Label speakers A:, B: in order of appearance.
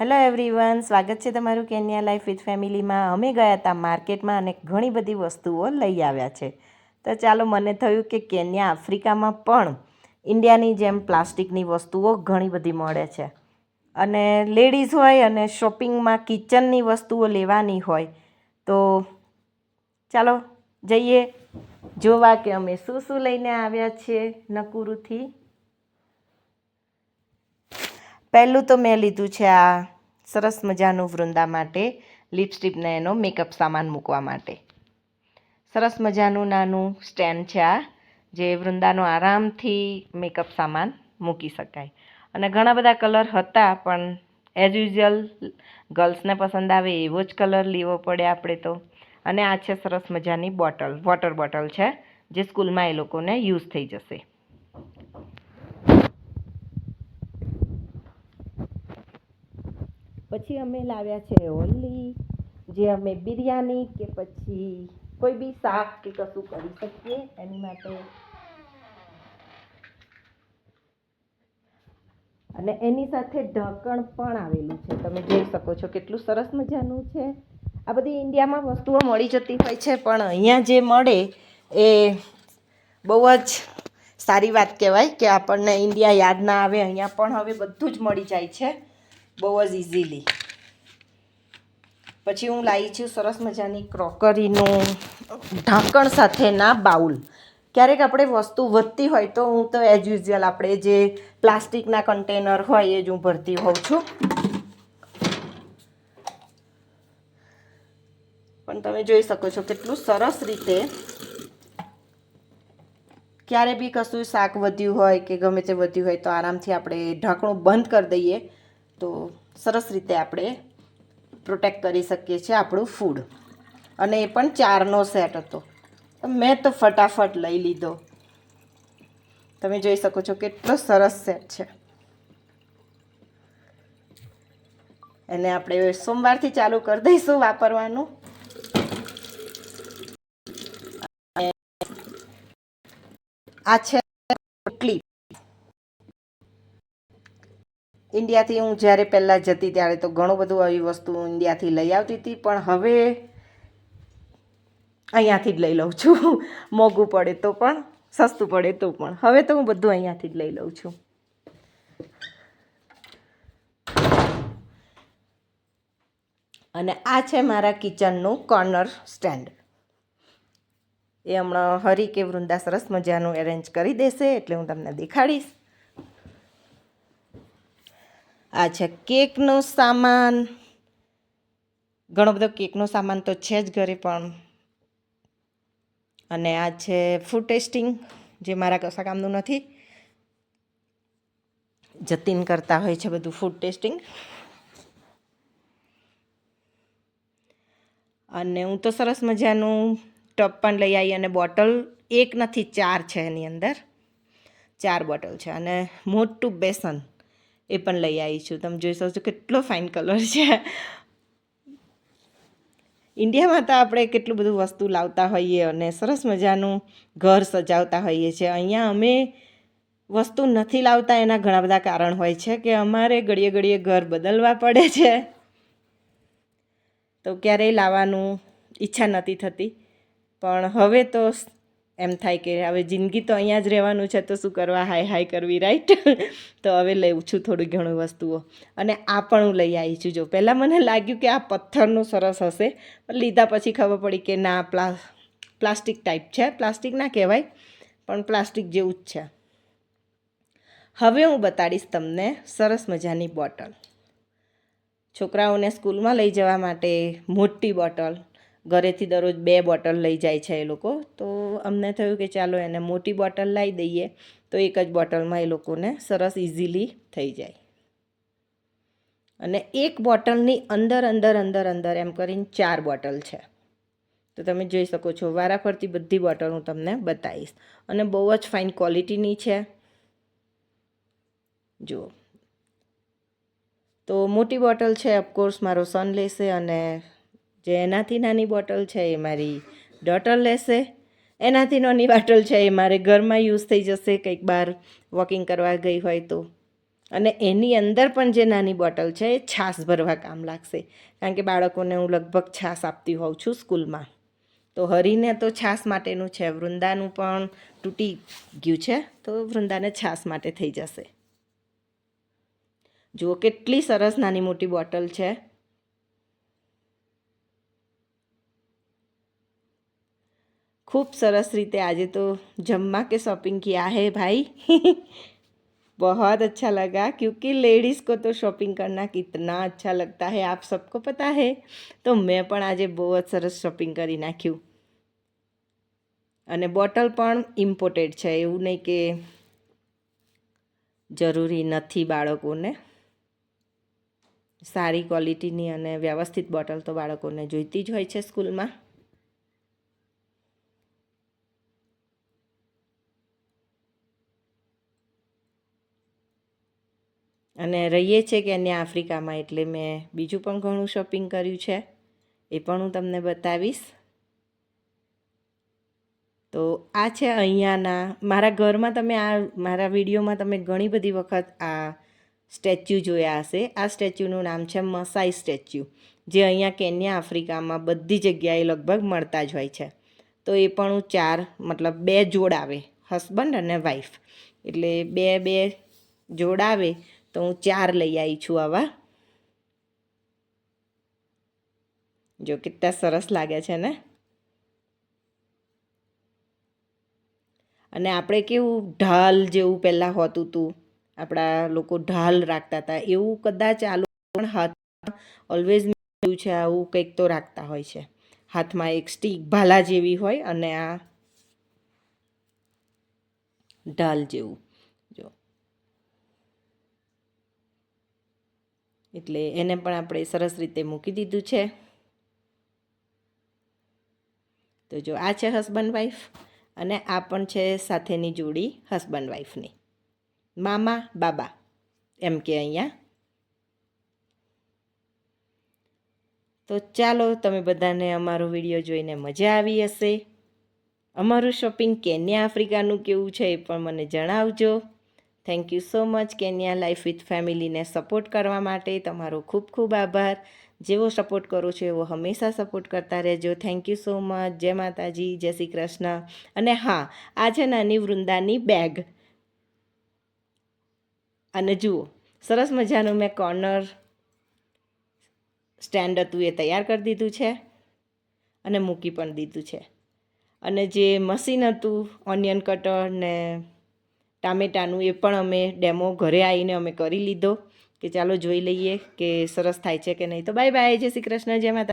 A: Hello everyone સ્વાગત છે તમારું કેન્યા લાઈફ વિથ ફેમિલીમાં અમે ગયા હતા માર્કેટમાં અને ઘણી બધી વસ્તુઓ લઈ આવ્યા છે. તો ચાલો મને થયું કે કેન્યા આફ્રિકામાં પણ ઇન્ડિયાની જેમ પ્લાસ્ટિકની વસ્તુઓ ઘણી બધી મળે છે. અને લેડીઝ હોય અને શોપિંગમાં કિચનની વસ્તુઓ લેવાની હોય. તો ચાલો જઈએ. જોવા કે અમે શું શું લઈને આવ્યા છીએ નકુરુથી. પહેલું તો મેં લીધું છે આ સરસ મજાનું વૃંદા માટે લિપસ્ટિકને એનો મેકઅપ સામાન મૂકવા માટે. સરસ મજાનું નાનું સ્ટેન્ડ છે આ, જે વૃંદાનો આરામથી મેકઅપ સામાન મૂકી શકાય. અને ઘણા બધા કલર હતા, પણ એઝ યુઝ્યુઅલ ગર્લ્સને પસંદ આવે એવો જ કલર લેવો પડે આપણે તો. અને આ છે સરસ મજાની બોટલ, વોટર બોટલ છે, જે સ્કૂલમાં એ લોકોને યુઝ થઈ જશે. પછી અમે લાવ્યા છે ઓલી, જે અમે બિરયાની કે પછી કોઈ બી શાક કે કશું કરી શકીએ, એની માટે. અને એની સાથે ઢાંકણ પણ આવેલું છે. તમે જોઈ શકો છો કેટલું સરસ મજાનું છે. આ બધી ઇન્ડિયામાં વસ્તુઓ મળી જતી હોય છે, પણ અહીંયા જે મળે એ બહુ જ સારી વાત કહેવાય કે આપણને ઇન્ડિયા યાદ ના આવે, અહીંયા પણ હવે બધું જ મળી જાય છે. બહુ જ ઇઝીલી પછી હું લાવી છું સરસ મજાની ક્રોકરીનું ઢાંકણ સાથેના બાઉલ. ક્યારેક આપણે વસ્તુ વધતી હોય તો હું તો એઝ યુઝ્યુઅલ આપણે જે પ્લાસ્ટિકના કન્ટેનર હોય એ જ હું ભરતી હોઉં છું. પણ તમે જોઈ શકો છો કેટલું સરસ રીતે ક્યારે બી કશું શાક વધ્યું હોય કે ગમે તે વધ્યું હોય તો આરામથી આપણે ઢાંકણું બંધ કરી દઈએ. તો સરસ રીતે આપણે પ્રોટેક્ટ કરી શકીએ છીએ આપણું ફૂડ અને એ પણ ચારનો સેટ હતો. મેં તો ફટાફટ લઈ લીધો. તમે જોઈ શકો છો કેટલો સરસ સેટ છે. એને આપણે સોમવારથી ચાલુ કરી દઈશું વાપરવાનું. આ છે ક્લિપ ઇન્ડિયાથી હું જ્યારે પહેલાં જતી ત્યારે તો ઘણું બધું આવી વસ્તુ ઇન્ડિયાથી લઈ આવતી હતી, પણ હવે અહીંયાથી જ લઈ લઉં છું. મોંઘું પડે તો પણ, સસ્તું પડે તો પણ. હવે તો હું બધું અહીંયાથી જ લઈ લઉં છું. અને આ છે મારા કિચનનું કોર્નર સ્ટેન્ડ. એ હમણાં હરી કે વૃંદા સરસ મજાનું એરેન્જ કરી દેશે એટલે હું તમને દેખાડીશ. આ છે કેકનો સામાન. ઘણો બધો કેકનો સામાન તો છે જ ઘરે પણ. અને આ છે ફૂડ ટેસ્ટિંગ જે મારા કશા કામનું નથી. જતીન કરતા હોય છે બધું ફૂડ ટેસ્ટિંગ અને હું તો સરસ મજાનું ટપ પણ લઈ આવી અને બોટલ એક નથી, ચાર છે એની અંદર. ચાર બોટલ છે અને મોટું બેસન. એ પણ લઈ આવી છું તમે જોઈ શકો છો કેટલો ફાઇન કલર છે. ઇન્ડિયામાં તો આપણે કેટલું બધું વસ્તુ લાવતા હોઈએ અને સરસ મજાનું ઘર સજાવતા હોઈએ છીએ. અહીંયા અમે વસ્તુ નથી લાવતા, એના ઘણા બધા કારણ હોય છે કે અમારે ઘડીએ ઘડીએ ઘર બદલવા પડે છે. તો ક્યારેય લાવવાનું ઈચ્છા નથી થતી. પણ હવે તો એમ થાય કે હવે જિંદગી તો અહીંયા જ રહેવાનું છે, તો શું કરવા હાય હાય કરવી રાઈટ તો હવે લઉં છું થોડી ઘણું વસ્તુઓ. અને આ પણ હું લઈ આવી છું. જો, પહેલાં મને લાગ્યું કે આ પથ્થરનું સરસ હશે. પણ લીધા પછી ખબર પડી કે ના, પ્લા, પ્લાસ્ટિક ટાઈપ છે. પ્લાસ્ટિક ના કહેવાય, પણ પ્લાસ્ટિક જેવું જ છે. હવે હું બતાડીશ તમને સરસ મજાની બોટલ. છોકરાઓને સ્કૂલમાં લઈ જવા માટે મોટી બોટલ. ઘરેથી દરરોજ બે બોટલ લઈ જાય છે એ લોકો. તો અમને થયું કે ચાલો એને મોટી બોટલ લાવી દઈએ. તો એક જ બોટલમાં એ લોકોને સરસ ઇઝીલી થઈ જાય. અને એક બોટલની અંદર અંદર અંદર અંદર એમ કરીને ચાર બોટલ છે. તો તમે જોઈ શકો છો, વારાફરતી બધી બોટલ હું તમને બતાવીશ. અને બહુ જ ફાઇન ક્વોલિટીની છે. જુઓ. તો મોટી બોટલ છે ઓફકોર્સ મારો સન લેશે અને જે એનાથી નાની બોટલ છે એ મારી ડોટર લેશે. એનાથી નાની બોટલ છે એ મારે ઘરમાં યુઝ થઈ જશે, કંઈક બહાર વોકિંગ કરવા ગઈ હોય તો. અને એની અંદર પણ જે નાની બોટલ છે એ છાશ ભરવા કામ લાગશે. કારણ કે બાળકોને હું લગભગ છાશ આપતી હોઉં છું સ્કૂલમાં. તો હરીને તો છાશ માટેનું છે, વૃંદાનું પણ તૂટી ગયું છે, તો વૃંદાને છાશ માટે થઈ જશે. જુઓ કેટલી સરસ નાની મોટી બોટલ છે. खूब सरस रीते आज तो जम्मा के शॉपिंग किया है भाई बहुत अच्छा लगा क्योंकि लेडीज़ को तो शॉपिंग करना कितना अच्छा लगता है आप सबको पता है तो मैं પણ આજે બહુ જ સરસ શોપિંગ કરી નાખ્યું અને બોટલ પણ ઇમ્પોર્ટેડ છે એવું નહીં કે જરૂરી નથી બાળકોને સારી ક્વોલિટીની અને વ્યવસ્થિત બોટલ તો બાળકોને જોઈતી જ હોય છે સ્કૂલમાં અને રહીએ છીએ કે આફ્રિકામાં એટલે મેં બીજું પણ ઘણું શોપિંગ કર્યું છે. એ પણ હું તમને બતાવીશ. તો આ છે અહીંયાના, મારા ઘરમાં તમે આ, મારા વિડીયોમાં તમે ઘણી બધી વખત આ સ્ટેચ્યુ જોયા હશે. આ સ્ટેચ્યુનું નામ છે મસાઈ સ્ટેચ્યુ, જે અહીંયા કેન્યા આફ્રિકામાં બધી જગ્યાએ લગભગ મળતા જ હોય છે. તો એ પણ હું ચાર, મતલબ બે જોડ આવે, હસબન્ડ અને વાઈફ એટલે બે બે જોડ આવે તો હું ચાર લઈ આવી છું આવા. જો કેટલા સરસ લાગે છે ને. અને આપણે કેવું ઢાલ જેવું પહેલાં હોતું હતું આપણા લોકો ઢાલ રાખતા હતા. એવું કદાચ આ લોકો પણ હાથ ઓલવેઝ જોયું છે, આવું કંઈક તો રાખતા હોય છે. હાથમાં એક સ્ટીક ભાલા જેવી હોય અને આ ઢાલ જેવું જો એટલે એને પણ આપણે સરસ રીતે મૂકી દીધું છે. તો જો આ છે હસબન્ડ વાઈફ અને આ પણ છે સાથેની જોડી હસબન્ડ વાઈફની મામા, બાબા, એમ કે અહીંયા. તો ચાલો તમે બધાને અમારો વીડિયો જોઈને મજા આવી હશે. અમારું શોપિંગ કેન્યા આફ્રિકાનું કેવું છે એ પણ મને જણાવજો. Thank you so much Kenya life with ફેમિલીને સપોર્ટ કરવા માટે. તમારો ખૂબ ખૂબ આભાર. જેવો સપોર્ટ કરો છો, એવો હંમેશા સપોર્ટ કરતા રહેજો. થેન્ક યુ સો મચ જય માતાજી, જય શ્રી કૃષ્ણ. અને હા આ છે નાની વૃંદાની બેગ અને જુઓ, સરસ મજાનું મેં કોર્નર સ્ટેન્ડ હતું, એ તૈયાર કરી દીધું છે અને મૂકી પણ દીધું છે. અને જે મશીન હતું ઓનિયન કટર ને ટામેટાનું એ પણ અમે ડેમો ઘરે આવીને અમે કરી લીધો કે ચાલો જોઈ લઈએ કે સરસ થાય છે કે નહીં. તો બાય બાય જય શ્રી કૃષ્ણ, જય માતા